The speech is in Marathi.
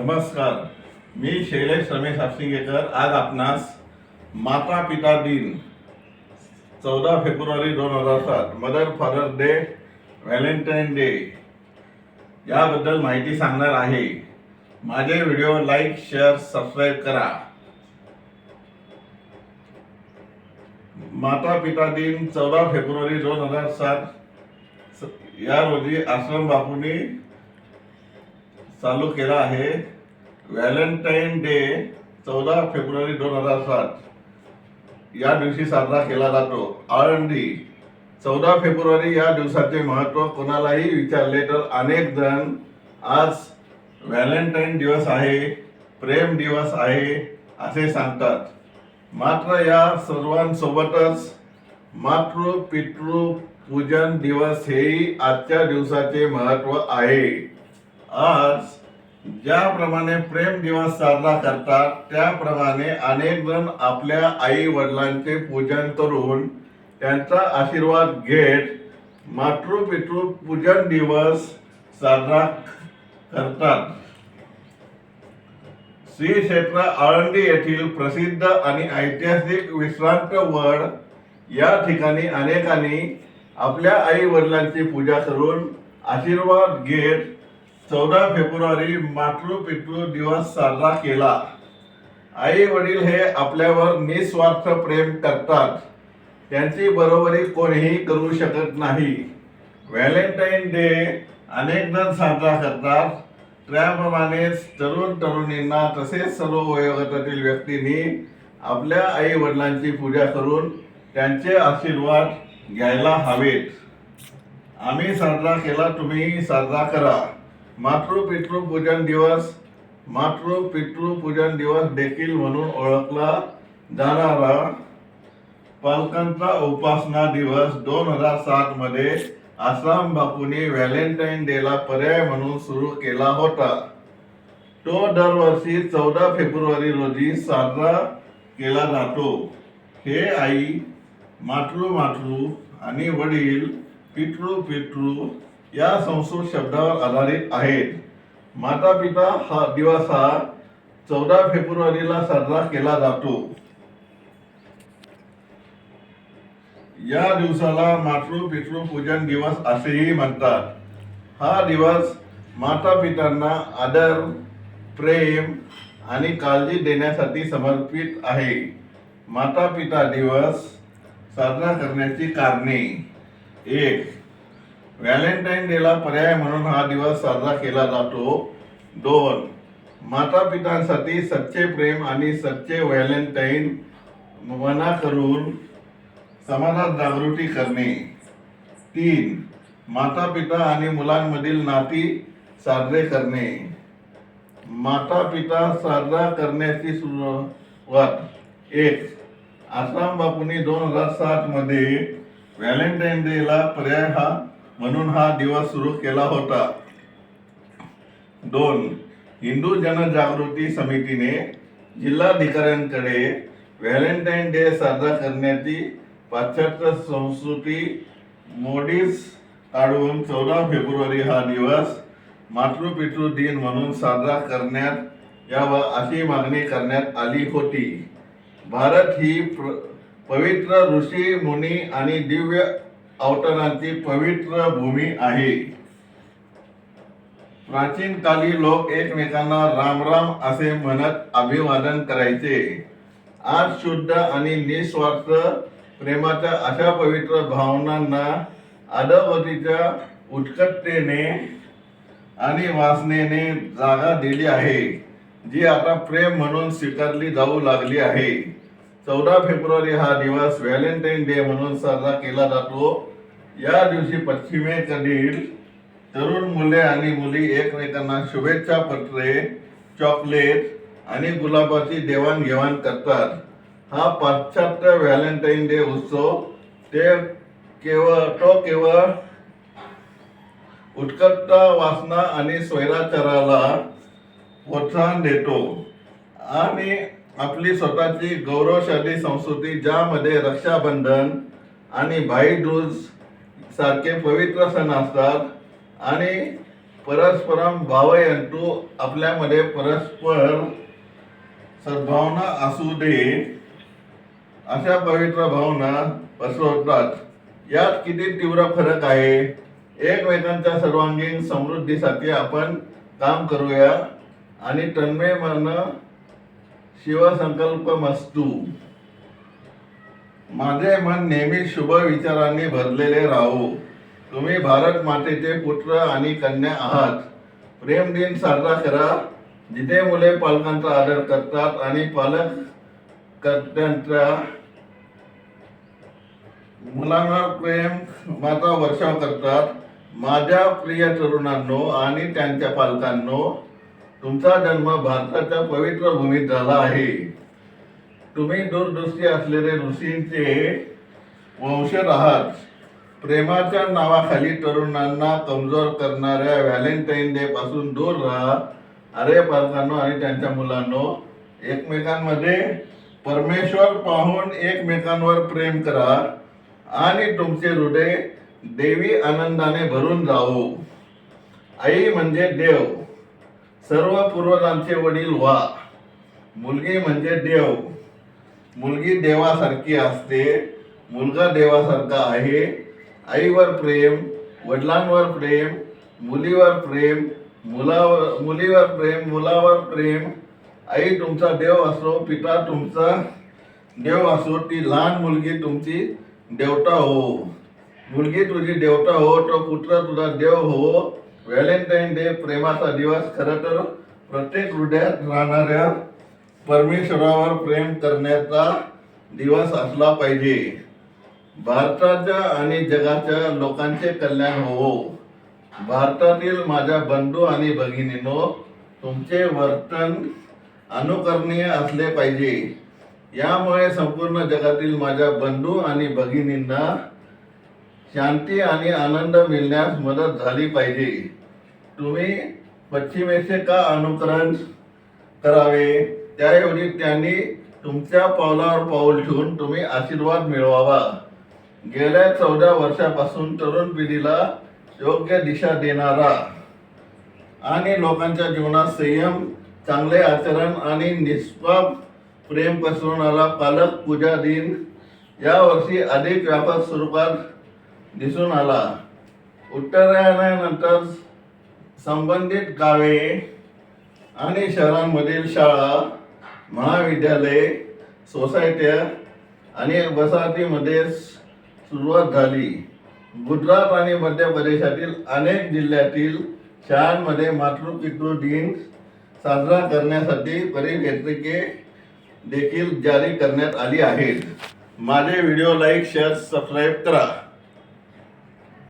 नमस्कार. मी शैलेश रमेश हापसिंगेकर. आज आपणास माता पिता दिन चौदा फेब्रुवारी दोन हजार सात mother father day Valentine day याबद्दल माहिती सांगणार आहे. माझे व्हिडिओ लाईक शेअर सबस्क्राईब करा. माता पिता दिन चौदा फेब्रुवारी दोन हजार सात. स- या रोजी आश्रम बापूंनी चालू केला आहे. व्हॅलेंटाईन डे चौदा फेब्रुवारी दोन हजार सात. या दिवशी साजरा केला जातो. आळंदी चौदा फेब्रुवारी या दिवसाचे महत्त्व कोणालाही विचारले तर अनेक जण आज व्हॅलेंटाईन दिवस आहे प्रेम दिवस आहे असे सांगतात. मात्र या सर्वांसोबतच मातृ पितृ पूजन दिवस हेही आजच्या दिवसाचे महत्त्व आहे. आज ज्याप्रमाणे प्रेम दिवस साजरा करतात त्याप्रमाणे अनेक जण आपल्या आई वडिलांचे पूजन करून त्यांचा आशीर्वाद घेत मातृपितृ पूजन दिवस साजरा करतात. श्री क्षेत्र आळंदी येथील प्रसिद्ध आणि ऐतिहासिक विश्रांत वड या ठिकाणी अनेकांनी आपल्या आई वडिलांची पूजा करून आशीर्वाद घेत चौदा फेब्रुवारी मातृ पितृ दिवस साजरा केला. आई वडील हे आपल्यावर निस्वार्थ प्रेम करतात. त्यांची बरोबरी कोणीही करू शकत नाही. व्हॅलेंटाईन डे अनेक जण साजरा करतात. त्याप्रमाणेच तरुण तरुणींना तसेच सर्व वयोगटातील व्यक्तींनी आपल्या आई वडिलांची पूजा करून त्यांचे आशीर्वाद घ्यायला हवेत. आम्ही साजरा केला तुम्ही साजरा करा. मातृ पितृपूजन दिवस मातृ पितृपूजन दिवस देखील म्हणून ओळखला जाणारा पालकांचा उपासना दिवस दोन हजार सात मध्ये आसाम बापूने व्हॅलेंटाईन डेला पर्याय म्हणून सुरू केला होता. तो दरवर्षी चौदा फेब्रुवारी रोजी साजरा केला जातो. हे आई मातृ मातृ आणि वडील पितृ पितृ या संस्कृत शब्दावर आधारित आहेत. माता पिता हा दिवस हा चौदा फेब्रुवारीला साजरा केला जातो. या दिवसाला मातृ पितृ पूजन दिवस असेही म्हणतात. हा दिवस माता पितांना आदर प्रेम आणि काळजी देण्यासाठी समर्पित आहे. माता पिता दिवस साजरा करण्याची कारणे एक व्हॅलेंटाईन डेला पर्याय म्हणून हा दिवस साजरा केला जातो. दोन माता पितांसाठी सच्चे प्रेम आणि सच्चे व्हॅलेंटाईन मना करून समाजात जागृती करणे. तीन माता पिता आणि मुलांमधील नाती साजरे करणे. माता पिता साजरा करण्याची सुरुवात. एक आसाम बापूंनी दोन हजार सातमध्ये व्हॅलेंटाईन डेला पर्याय हा म्हणून हा दिवस सुरू केला होता. दोन हिंदू जनजागृती समितीने जिल्हाधिकाऱ्यांकडे व्हॅलेंटाईन डे साजरा करण्याची पाश्चात्य संस्कृती मोडीस काढून चौदा फेब्रुवारी हा दिवस मातृपितृ दिन म्हणून साजरा करण्यात यावा अशी मागणी करण्यात आली होती. भारत ही प्र पवित्र ऋषी मुनी आणि दिव्य अवतरांची पवित्र भूमी आहे. प्राचीन काली लोक एकमेकांना राम राम असे म्हणत अभिवादन करायचे. आज शुद्ध आणि निस्वार्थ प्रेमाच्या अशा पवित्र भावनांना अधोगतीच्या उत्कटतेने आणि वासनेने जागा दिली आहे जी आता प्रेम म्हणून स्वीकारली जाऊ लागली आहे. चौदा फेब्रुवारी हा दिवस व्हॅलेंटाईन डे म्हणून साजरा केला जातो. या दिवशी पश्चिमेकडील तरुण मुले आणि मुली एकमेकांना शुभेच्छा पत्रे चॉकलेट आणि गुलाबाची देवाणघेवाण करतात. हा पाश्चात्य व्हॅलेंटाईन डे उत्सव ते केवळ तो केवळ उत्कटता वासना आणि स्वैराचाराला प्रोत्साहन देतो. आणि आपली स्वतःची गौरवशाली संस्कृती ज्यामध्ये रक्षाबंधन आणि भाईदूज सारखे पवित्र सण असतात आणि परस्परम भावयंतू आपल्यामध्ये परस्पर सद्भावना असू दे. अशा पवित्र भावना पसरवतात. यात किती तीव्र फरक आहे? एकमेकांच्या सर्वांगीण समृद्धीसाठी आपण काम करूया. आणि तन्मय मन शिवसंकल्प मस्तू माझे मन नेहमी शुभ विचारांनी भरलेले राहो. तुम्ही भारत मातेचे पुत्र आणि कन्या आहात. प्रेम दिन साजरा करा. जिथे मुले पालकांचा आदर करतात आणि पालक कर्त्यांच्या मुलांना प्रेम माता वर्षाव करतात. माझ्या प्रिय तरुणांनो आणि त्यांच्या पालकांनो तुमचा जन्म भारताच्या पवित्र भूमीत झाला आहे. तुम्ही दूरदृष्टी असलेले ऋषींचे वंशज आहात. प्रेमाच्या नावाखाली तरुणांना कमजोर करणाऱ्या व्हॅलेंटाईन डे पासून दूर राहा. अरे पालकांनो आणि त्यांच्या मुलांनो एकमेकांमध्ये परमेश्वर पाहून एकमेकांवर प्रेम करा आणि तुमचे हृदय देवी आनंदाने भरून जाऊ आई म्हणजे देव. सर्व पूर्वजांचे वडील व्हा. मुलगी म्हणजे देव. मुलगी देवासारखी असते मुलगा देवासारखा आहे. आईवर प्रेम वडिलांवर प्रेम मुलीवर प्रेम मुलावर मुलीवर प्रेम मुलावर प्रेम. आई तुमचा देव असो पिता तुमचा देव असो ती लहान मुलगी तुमची देवता हो. मुलगी तुझी देवता हो तो पुत्र तुझा देव हो. व्हॅलेंटाईन डे प्रेमाचा दिवस खरं तर प्रत्येक हृदयात राहणाऱ्या परमेश्वरावर प्रेम करण्याचा दिवस असला पाहिजे. भारताच्या आणि जगाच्या लोकांचे कल्याण होवो. भारतातील माझ्या बंधू आणि भगिनीनो तुमचे वर्तन अनुकरणीय असले पाहिजे. यामुळे संपूर्ण जगातील माझ्या बंधू आणि भगिनींना शांती आणि आनंद मिळण्यास मदत झाली पाहिजे. तुम्ही पश्चिमेचे का अनुकरण करावे? त्याऐवजी त्यांनी तुमच्या पावलावर पाऊल ठेवून तुम्ही आशीर्वाद मिळवावा. गेल्या चौदा वर्षापासून तरुण पिढीला योग्य दिशा देणारा आणि लोकांच्या जीवनात संयम चांगले आचरण आणि निष्पाप प्रेम पसरवणारा पालक पूजा दिन यावर्षी अधिक व्यापक स्वरूपात दिसून आला. उत्तरायणानंतर संबंधित गावे आणि शहरांमधील शाळा महाविद्यालये सोसायट्या आणि वसाहतीमध्ये सुरुवात झाली. गुजरात आणि मध्य प्रदेशातील अनेक जिल्ह्यातील शाळांमध्ये मातृपितृ दिन साजरा करण्यासाठी परिवेत्रिके देखील जारी करण्यात आली आहेत. माझे व्हिडिओ लाईक शेअर सबस्क्राईब करा.